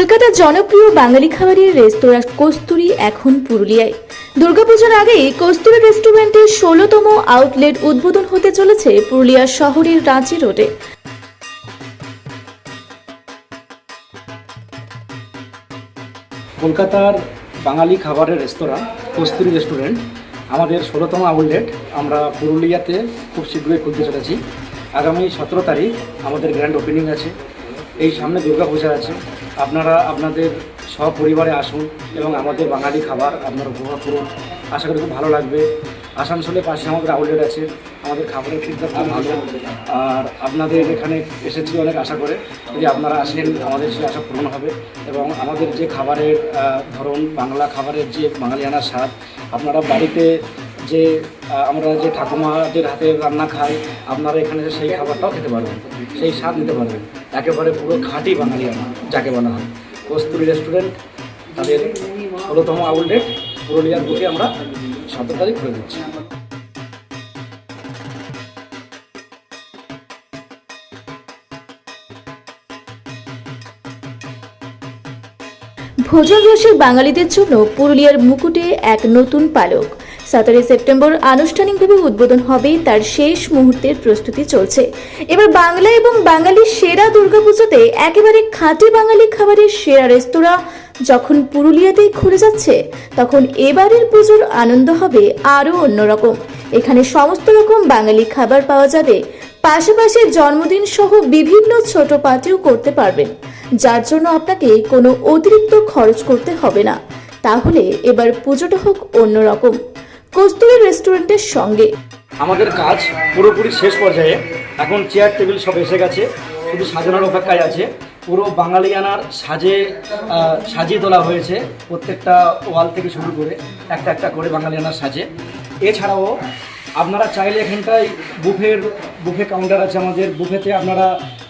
কলকাতার জনপ্রিয় বাঙালি খাবারের রেস্তোরাঁ কস্তুরি এখন পুরুলিয়ায়। দুর্গাপূজার আগেই কস্তুরি রেস্টুরেন্টের ষোলোতম আউটলেট উদ্বোধন হতে চলেছে পুরুলিয়া শহরের রাঁচি রোডে। কলকাতার বাঙালি খাবারের রেস্তোরাঁ, কস্তুরি রেস্টুরেন্ট, আমাদের ষোলোতম আউটলেট। আমরা পুরুলিয়াতে খুব শীঘ্রই খুলতে চলেছি। আগামী সতেরো তারিখ আমাদের গ্র্যান্ড ওপেনিং আছে। এই সামনে দুর্গাপূজা আছে। আপনারা আপনাদের সপরিবারে আসুন এবং আমাদের বাঙালি খাবার আপনারা উপভোগ করুন। আশা করি খুব ভালো লাগবে। আসানসোলের পাশে আমাদের আউটলেট আছে। আমাদের খাবারের ফিডব্যাক খুব ভালো। আর আপনাদের এখানে এসেছি অনেক আশা করে। যদি আপনারা আসেন, আমাদের সেই আশা পূরণ হবে। এবং আমাদের যে খাবারের ধরন বাংলা খাবারের যে বাঙালিয়ানার স্বাদ, আপনারা বাড়িতে যে আমরা যে ঠাকুমাদের হাতে রান্না খাই, আপনারা এখানে সেই খাবারটাও খেতে পারবেন, সেই স্বাদ নিতে পারবেন। একেবারে পুরো খাঁটি বাঙালিয়ানা যাকে বলা হয়। কস্তুরি রেস্টুরেন্ট, তাদের ষোলোতম আউটলেট পুরুলিয়ার বুকে আমরা সতেরো তারিখ খুলে দিচ্ছি। ভোজন রসিক বাঙালিদের জন্য পুরুলিয়ার মুকুটে এক নতুন পালক। সতেরোই সেপ্টেম্বর আনুষ্ঠানিকভাবে উদ্বোধন হবে তার শেষ মুহূর্তের প্রস্তুতি চলছে। এবার বাংলা এবং বাঙালির সেরা দুর্গাপুজোতে একেবারে খাঁটি বাঙালি খাবারের সেরা রেস্তোরাঁ যখন পুরুলিয়াতেই খুলে যাচ্ছে, তখন এবারের পুজোর আনন্দ হবে আরও অন্যরকম। এখানে সমস্ত রকম বাঙালি খাবার পাওয়া যাবে। পাশাপাশি জন্মদিন সহ বিভিন্ন ছোট পার্টিও করতে পারবেন। যার জন্য আপনাকে কোনো অতিরিক্ত খরচ করতে হবে না। তাহলে এবার পুজোটা হোক অন্যরকম। কস্তুরি রেস্টুরেন্টের সঙ্গে। আমাদের কাজ পুরোপুরি শেষ পর্যায়ে। এখন চেয়ার টেবিল সব এসে গেছে। শুধু সাজানোর অপেক্ষায় আছে। পুরো বাঙালিয়ানার সাজে সাজিয়ে তোলা হয়েছে প্রত্যেকটা ওয়াল থেকে শুরু করে একটা একটা করে বাঙালিয়ানার সাজে। এছাড়াও আপনারা চাইলে এখানটায় বুফের বুফে কাউন্টার আছে আমাদের। বুফেতে আপনারা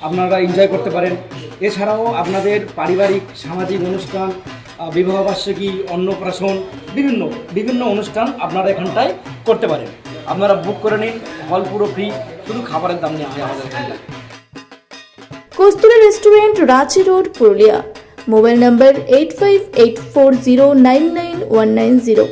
আপনারা এনজয় করতে পারেন। এছাড়াও আপনাদের পারিবারিক, সামাজিক অনুষ্ঠান বিবাহবার্ষিকী অন্নপ্রাশন, বিভিন্ন বিভিন্ন অনুষ্ঠান আপনারা এখানটায় করতে পারেন। আপনারা বুক করে নিন হল পুরো ফ্রি শুধু খাবারের দাম নিয়ে হয় আমাদের এখানটায়। Kasturi restaurant Ranchi road, Purulia. Mobile number eight five eight four zero nine nine one nine zero